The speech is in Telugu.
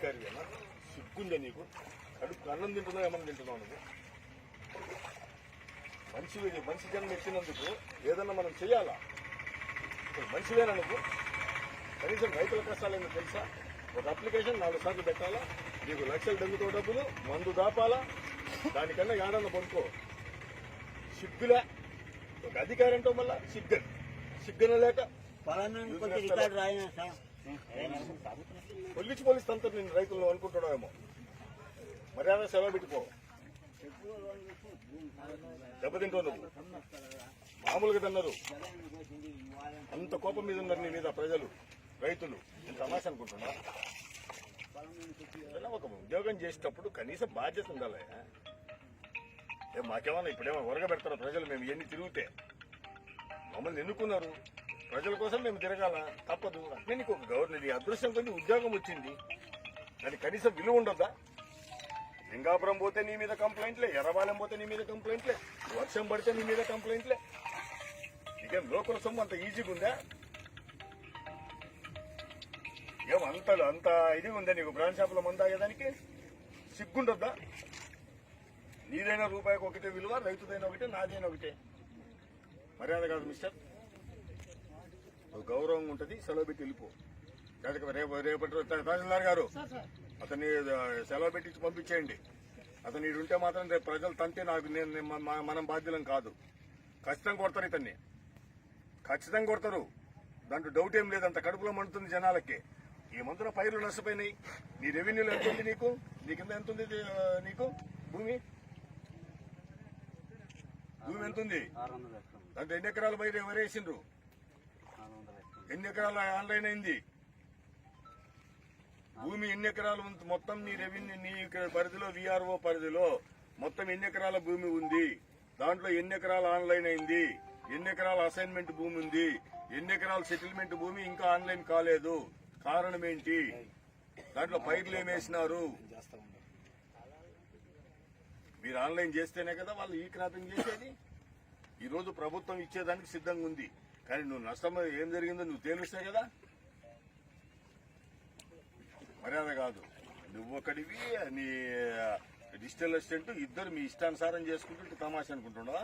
అధికారివేనా సిగ్గుందే నీకు? కడుపు అన్నం తింటున్నావు ఏమన్నా తింటున్నావు నువ్వు? మనిషి మనిషి జన్మ ఎత్తినందుకు ఏదన్నా మనం చేయాలా? మనిషివేనా నువ్వు? కనీసం రైతుల కష్టాలు ఏంటో తెలుసా? ఒక అప్లికేషన్ నాలుగు సార్లు పెట్టాలా? నీకు లక్షలు డబ్బుతో డబ్బులు మందు దాపాలా? దానికన్నా ఏడన్నా పడుకో సిగ్గులే. ఒక అధికారి అంటావు మళ్ళా? సిగ్గన్. సిగ్గన లేక పలానా రికార్డు రాయినా సార్? పొలిచి పోలీస్ నేను రైతులను అనుకుంటున్నావేమో. మర్యాద సెలవు పెట్టుకో. దెబ్బతింటావు నువ్వు మామూలుగా తిన్నారు. అంత కోపం మీద ఉన్నారు నీ మీద ప్రజలు రైతులు. నేను తమాష అనుకుంటున్నా. ఒక ఉద్యోగం చేసేటప్పుడు కనీసం బాధ్యత ఉండాలి. మాకేమన్నా ఇప్పుడేమో ఉరగబెడతారు ప్రజలు మేము ఎన్ని తిరిగితే. మమ్మల్ని ఎన్నుకున్నారు. ప్రజల కోసం మేము తిరగాల తప్పదు. అంటే నీకు ఒక గవర్నర్ అదృష్టం కొద్ది ఉద్యోగం వచ్చింది. దానికి కనీసం విలువ ఉండదా లింగాపురం పోతే నీ మీద కంప్లైంట్లే ఎర్రబాలెం పోతే నీ మీద కంప్లైంట్లే వర్షం పడితే నీ మీద కంప్లైంట్లే. నీకేం లోకల్ సొమ్ము? అంత ఈజీగా ఉందా? ఏం అంత అంత ఇది ఉందా నీకు? బ్రాండ్ షాపులో మందు తాగేదానికి? సిగ్గుండొద్దా? నీదైనా రూపాయికి ఒకటే విలువ రైతుదైనా ఒకటే నాదైనా ఒకటే. మర్యాద కాదు మిస్టర్. ఒక గౌరవం ఉంటుంది సెలవు పెట్టి వెళ్ళిపో. రేపు రేపటి రోజు తహసీల్దార్ గారు అతన్ని సెలవు పెట్టించి పంపించేయండి. అతను ఈడు ఉంటే మాత్రం రేపు ప్రజలు తంతే నాకు నేను మనం బాధ్యులం కాదు. ఖచ్చితంగా కొడతారు ఇతన్ని. ఖచ్చితంగా కొడతారు. దాంట్లో డౌట్ ఏం లేదు అంత కడుపులో మండుతుంది జనాలకి. ఈ మందున పైర్లు నష్టపోయినాయి. నీ రెవెన్యూలో ఎంత ఉంది నీకు? నీ కింద ఎంత ఉంది నీకు? భూమి? భూమి ఎంత ఉంది? దాంట్లో ఎన్ని ఎకరాల పైరు ఎవరు ఎన్ని ఎకరాల ఆన్లైన్ అయింది? భూమి ఎన్ని ఎకరాలు మొత్తం నీ రెవెన్యూ నీ ఇక్కడ పరిధిలో విఆర్ఓ పరిధిలో మొత్తం ఎన్ని ఎకరాల భూమి ఉంది? దాంట్లో ఎన్ని ఎకరాల ఆన్లైన్ అయింది? ఎన్ని ఎకరాల అసైన్మెంట్ భూమి ఉంది? ఎన్ని ఎకరాల సెటిల్మెంట్ భూమి ఇంకా ఆన్లైన్ కాలేదు? కారణం ఏంటి? దాంట్లో పైర్లు ఏమేసినారు మీరు ఆన్లైన్ చేస్తేనే కదా వాళ్ళు ఈ క్రాపింగ్ చేసేది. ఈరోజు ప్రభుత్వం ఇచ్చేదానికి సిద్ధంగా ఉంది. కానీ నువ్వు నష్టం ఏం జరిగిందో నువ్వు తేలుస్తావు కదా? మర్యాద కాదు. నువ్వు ఒకటివి నీ డిజిటల్ అసిస్టెంట్ ఇద్దరు మీ ఇష్టానుసారం చేసుకుంటుంటే తమాషా అనుకుంటున్నావా?